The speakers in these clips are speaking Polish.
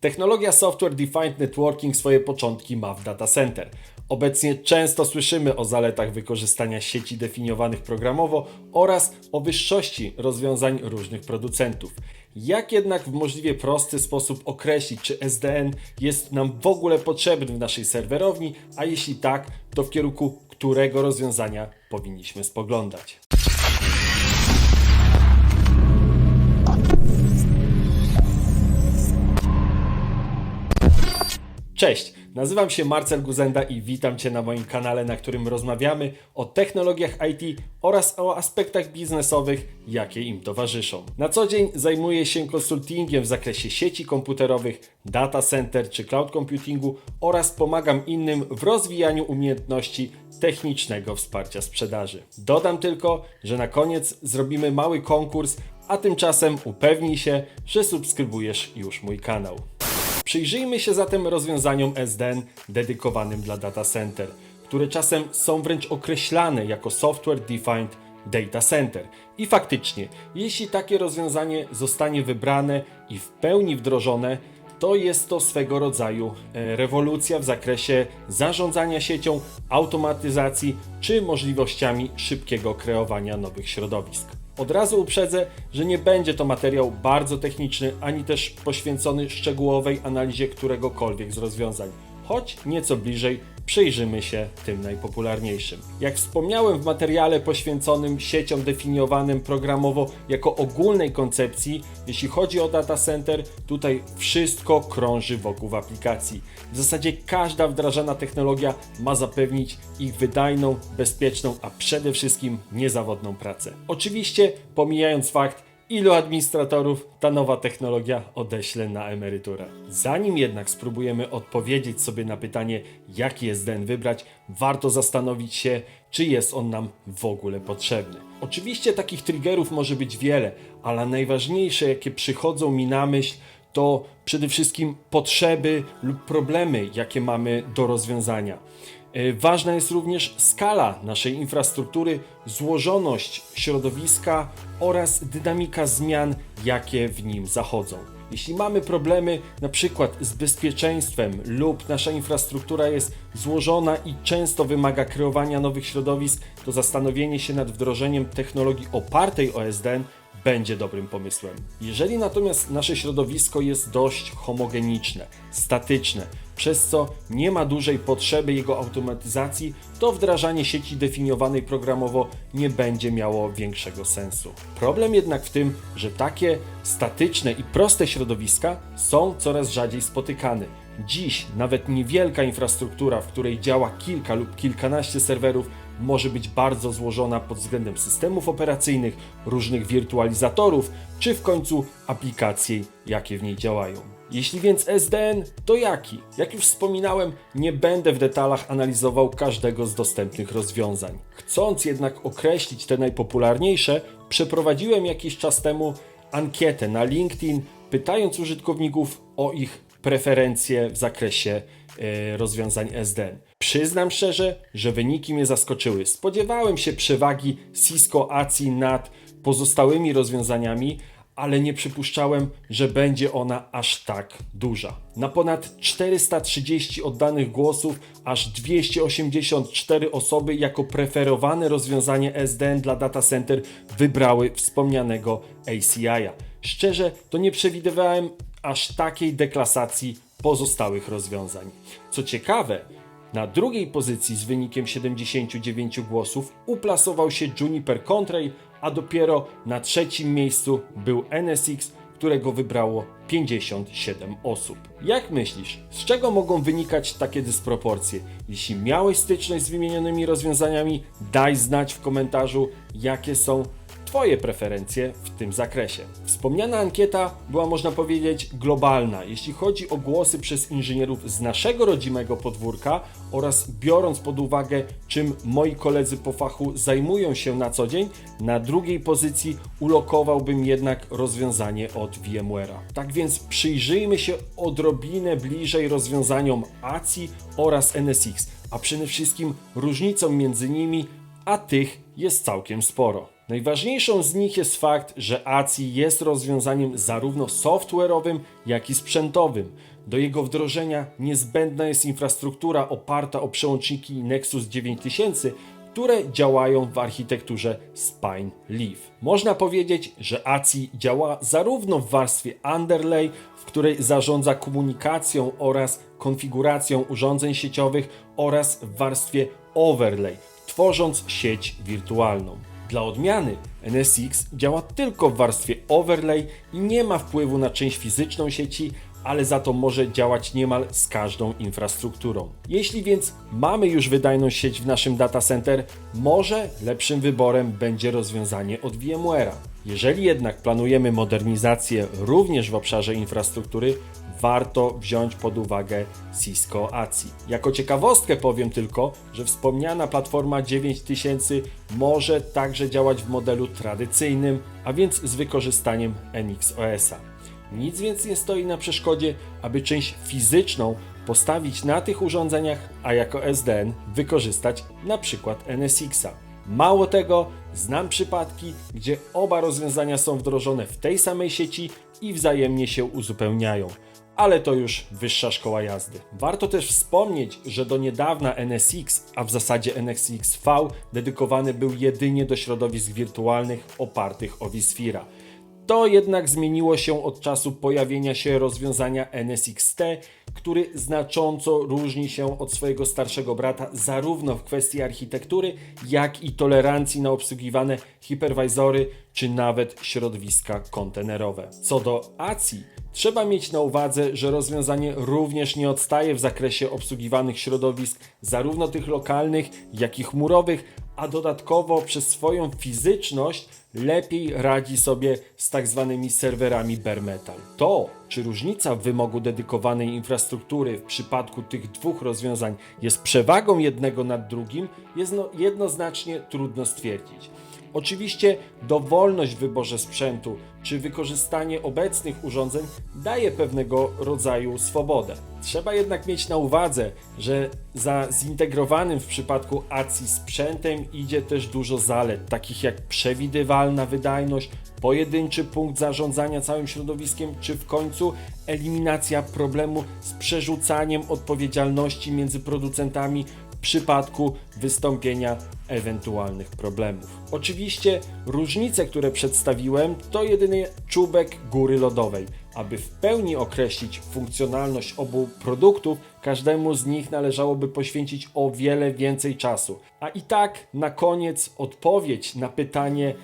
Technologia Software Defined Networking swoje początki ma w data center. Obecnie często słyszymy o zaletach wykorzystania sieci definiowanych programowo oraz o wyższości rozwiązań różnych producentów. Jak jednak w możliwie prosty sposób określić, czy SDN jest nam w ogóle potrzebny w naszej serwerowni, a jeśli tak, to w kierunku którego rozwiązania powinniśmy spoglądać? Cześć, nazywam się Marcel Guzenda i witam Cię na moim kanale, na którym rozmawiamy o technologiach IT oraz o aspektach biznesowych, jakie im towarzyszą. Na co dzień zajmuję się konsultingiem w zakresie sieci komputerowych, data center czy cloud computingu oraz pomagam innym w rozwijaniu umiejętności technicznego wsparcia sprzedaży. Dodam tylko, że na koniec zrobimy mały konkurs, a tymczasem upewnij się, że subskrybujesz już mój kanał. Przyjrzyjmy się zatem rozwiązaniom SDN dedykowanym dla data center, które czasem są wręcz określane jako Software Defined Data Center. I faktycznie, jeśli takie rozwiązanie zostanie wybrane i w pełni wdrożone, to jest to swego rodzaju e, rewolucja w zakresie zarządzania siecią, automatyzacji czy możliwościami szybkiego kreowania nowych środowisk. Od razu uprzedzę, że nie będzie to materiał bardzo techniczny, ani też poświęcony szczegółowej analizie któregokolwiek z rozwiązań, choć nieco bliżej przyjrzymy się tym najpopularniejszym. Jak wspomniałem w materiale poświęconym sieciom definiowanym programowo jako ogólnej koncepcji, jeśli chodzi o data center, tutaj wszystko krąży wokół aplikacji. W zasadzie każda wdrażana technologia ma zapewnić ich wydajną, bezpieczną, a przede wszystkim niezawodną pracę. Oczywiście pomijając fakt, ilu administratorów ta nowa technologia odeśle na emeryturę. Zanim jednak spróbujemy odpowiedzieć sobie na pytanie, jaki SDN wybrać, warto zastanowić się, czy jest on nam w ogóle potrzebny. Oczywiście takich triggerów może być wiele, ale najważniejsze, jakie przychodzą mi na myśl, to przede wszystkim potrzeby lub problemy, jakie mamy do rozwiązania. E, Ważna jest również skala naszej infrastruktury, złożoność środowiska oraz dynamika zmian, jakie w nim zachodzą. Jeśli mamy problemy na przykład z bezpieczeństwem lub nasza infrastruktura jest złożona i często wymaga kreowania nowych środowisk, to zastanowienie się nad wdrożeniem technologii opartej o SDN będzie dobrym pomysłem. Jeżeli natomiast nasze środowisko jest dość homogeniczne, statyczne, przez co nie ma dużej potrzeby jego automatyzacji, to wdrażanie sieci definiowanej programowo nie będzie miało większego sensu. Problem jednak w tym, że takie statyczne i proste środowiska są coraz rzadziej spotykane. Dziś nawet niewielka infrastruktura, w której działa kilka lub kilkanaście serwerów, może być bardzo złożona pod względem systemów operacyjnych, różnych wirtualizatorów, czy w końcu aplikacji, jakie w niej działają. Jeśli więc SDN, to jaki? Jak już wspominałem, nie będę w detalach analizował każdego z dostępnych rozwiązań. Chcąc jednak określić te najpopularniejsze, przeprowadziłem jakiś czas temu ankietę na LinkedIn, pytając użytkowników o ich preferencje w zakresie e, rozwiązań SDN. Przyznam szczerze, że wyniki mnie zaskoczyły. Spodziewałem się przewagi Cisco ACI nad pozostałymi rozwiązaniami, ale nie przypuszczałem, że będzie ona aż tak duża. Na ponad 430 oddanych głosów, aż 284 osoby jako preferowane rozwiązanie SDN dla data center wybrały wspomnianego ACI-a. Szczerze, to nie przewidywałem aż takiej deklasacji pozostałych rozwiązań. Co ciekawe, na drugiej pozycji z wynikiem 79 głosów uplasował się Juniper Contrail, a dopiero na trzecim miejscu był NSX, którego wybrało 57 osób. Jak myślisz, z czego mogą wynikać takie dysproporcje? Jeśli miałeś styczność z wymienionymi rozwiązaniami, daj znać w komentarzu, jakie są Twoje preferencje w tym zakresie. Wspomniana ankieta była, można powiedzieć, globalna, jeśli chodzi o głosy przez inżynierów z naszego rodzimego podwórka oraz biorąc pod uwagę, czym moi koledzy po fachu zajmują się na co dzień, na drugiej pozycji ulokowałbym jednak rozwiązanie od VMware'a. Tak więc przyjrzyjmy się odrobinę bliżej rozwiązaniom ACI oraz NSX, a przede wszystkim różnicom między nimi a tych jest całkiem sporo. Najważniejszą z nich jest fakt, że ACI jest rozwiązaniem zarówno software'owym, jak i sprzętowym. Do jego wdrożenia niezbędna jest infrastruktura oparta o przełączniki Nexus 9000, które działają w architekturze Spine Leaf. Można powiedzieć, że ACI działa zarówno w warstwie underlay, w której zarządza komunikacją oraz konfiguracją urządzeń sieciowych oraz w warstwie overlay, tworząc sieć wirtualną. Dla odmiany NSX działa tylko w warstwie overlay i nie ma wpływu na część fizyczną sieci, ale za to może działać niemal z każdą infrastrukturą. Jeśli więc mamy już wydajną sieć w naszym data center, może lepszym wyborem będzie rozwiązanie od VMware'a. Jeżeli jednak planujemy modernizację również w obszarze infrastruktury, warto wziąć pod uwagę Cisco ACI. Jako ciekawostkę powiem tylko, że wspomniana platforma 9000 może także działać w modelu tradycyjnym, a więc z wykorzystaniem NXOS-a. Nic więc nie stoi na przeszkodzie, aby część fizyczną postawić na tych urządzeniach, a jako SDN wykorzystać na przykład NSX-a. Mało tego, znam przypadki, gdzie oba rozwiązania są wdrożone w tej samej sieci i wzajemnie się uzupełniają. Ale to już wyższa szkoła jazdy. Warto też wspomnieć, że do niedawna NSX, a w zasadzie NSX V, dedykowany był jedynie do środowisk wirtualnych opartych o vSphere'a. To jednak zmieniło się od czasu pojawienia się rozwiązania NSXT, który znacząco różni się od swojego starszego brata zarówno w kwestii architektury, jak i tolerancji na obsługiwane hiperwizory czy nawet środowiska kontenerowe. Co do ACI, trzeba mieć na uwadze, że rozwiązanie również nie odstaje w zakresie obsługiwanych środowisk, zarówno tych lokalnych, jak i chmurowych, a dodatkowo przez swoją fizyczność lepiej radzi sobie z tak zwanymi serwerami bare metal. To, czy różnica w wymogu dedykowanej infrastruktury w przypadku tych dwóch rozwiązań jest przewagą jednego nad drugim, jest no jednoznacznie trudno stwierdzić. Oczywiście dowolność w wyborze sprzętu czy wykorzystanie obecnych urządzeń daje pewnego rodzaju swobodę. Trzeba jednak mieć na uwadze, że za zintegrowanym w przypadku ACI sprzętem idzie też dużo zalet, takich jak przewidywalna wydajność, pojedynczy punkt zarządzania całym środowiskiem, czy w końcu eliminacja problemu z przerzucaniem odpowiedzialności między producentami w przypadku wystąpienia ewentualnych problemów. Oczywiście różnice, które przedstawiłem, to jedynie czubek góry lodowej. Aby w pełni określić funkcjonalność obu produktów, każdemu z nich należałoby poświęcić o wiele więcej czasu. A i tak na koniec odpowiedź na pytanie,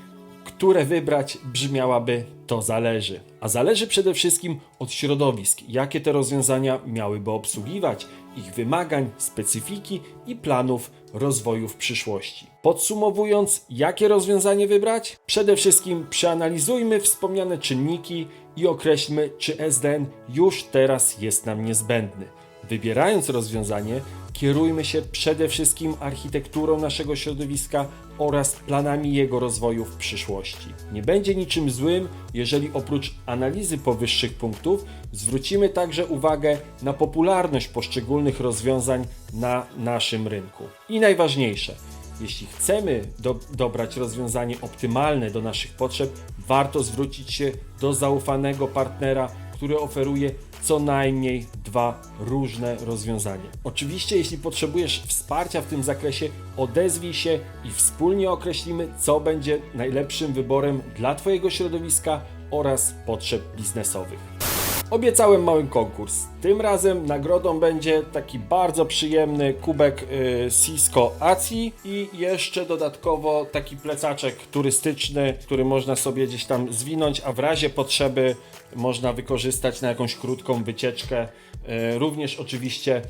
które wybrać brzmiałaby to zależy. A zależy przede wszystkim od środowisk, jakie te rozwiązania miałyby obsługiwać, ich wymagań, specyfiki i planów rozwoju w przyszłości. Podsumowując, jakie rozwiązanie wybrać? Przede wszystkim przeanalizujmy wspomniane czynniki i określmy, czy SDN już teraz jest nam niezbędny. Wybierając rozwiązanie, kierujmy się przede wszystkim architekturą naszego środowiska oraz planami jego rozwoju w przyszłości. Nie będzie niczym złym, jeżeli oprócz analizy powyższych punktów zwrócimy także uwagę na popularność poszczególnych rozwiązań na naszym rynku. I najważniejsze, jeśli chcemy do, dobrać rozwiązanie optymalne do naszych potrzeb, warto zwrócić się do zaufanego partnera, który oferuje co najmniej dwa różne rozwiązania. Oczywiście, jeśli potrzebujesz wsparcia w tym zakresie, odezwij się i wspólnie określimy, co będzie najlepszym wyborem dla Twojego środowiska oraz potrzeb biznesowych. Obiecałem mały konkurs. Tym razem nagrodą będzie taki bardzo przyjemny kubek y, Cisco ACI i jeszcze dodatkowo taki plecaczek turystyczny, który można sobie gdzieś tam zwinąć, a w razie potrzeby można wykorzystać na jakąś krótką wycieczkę. Y, również oczywiście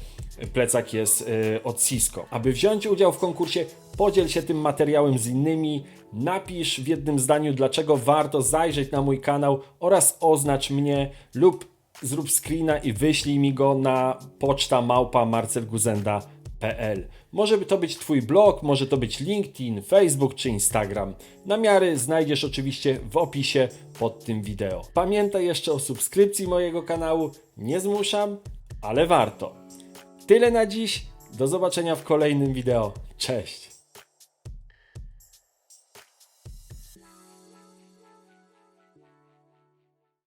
plecak jest y, od Cisco. Aby wziąć udział w konkursie, podziel się tym materiałem z innymi, napisz w jednym zdaniu, dlaczego warto zajrzeć na mój kanał oraz oznacz mnie lub zrób screena i wyślij mi go na poczta małpa marcelguzenda.pl. Może to być Twój blog, może to być LinkedIn, Facebook czy Instagram. Namiary znajdziesz oczywiście w opisie pod tym wideo. Pamiętaj jeszcze o subskrypcji mojego kanału. Nie zmuszam, ale warto. Tyle na dziś. Do zobaczenia w kolejnym wideo. Cześć!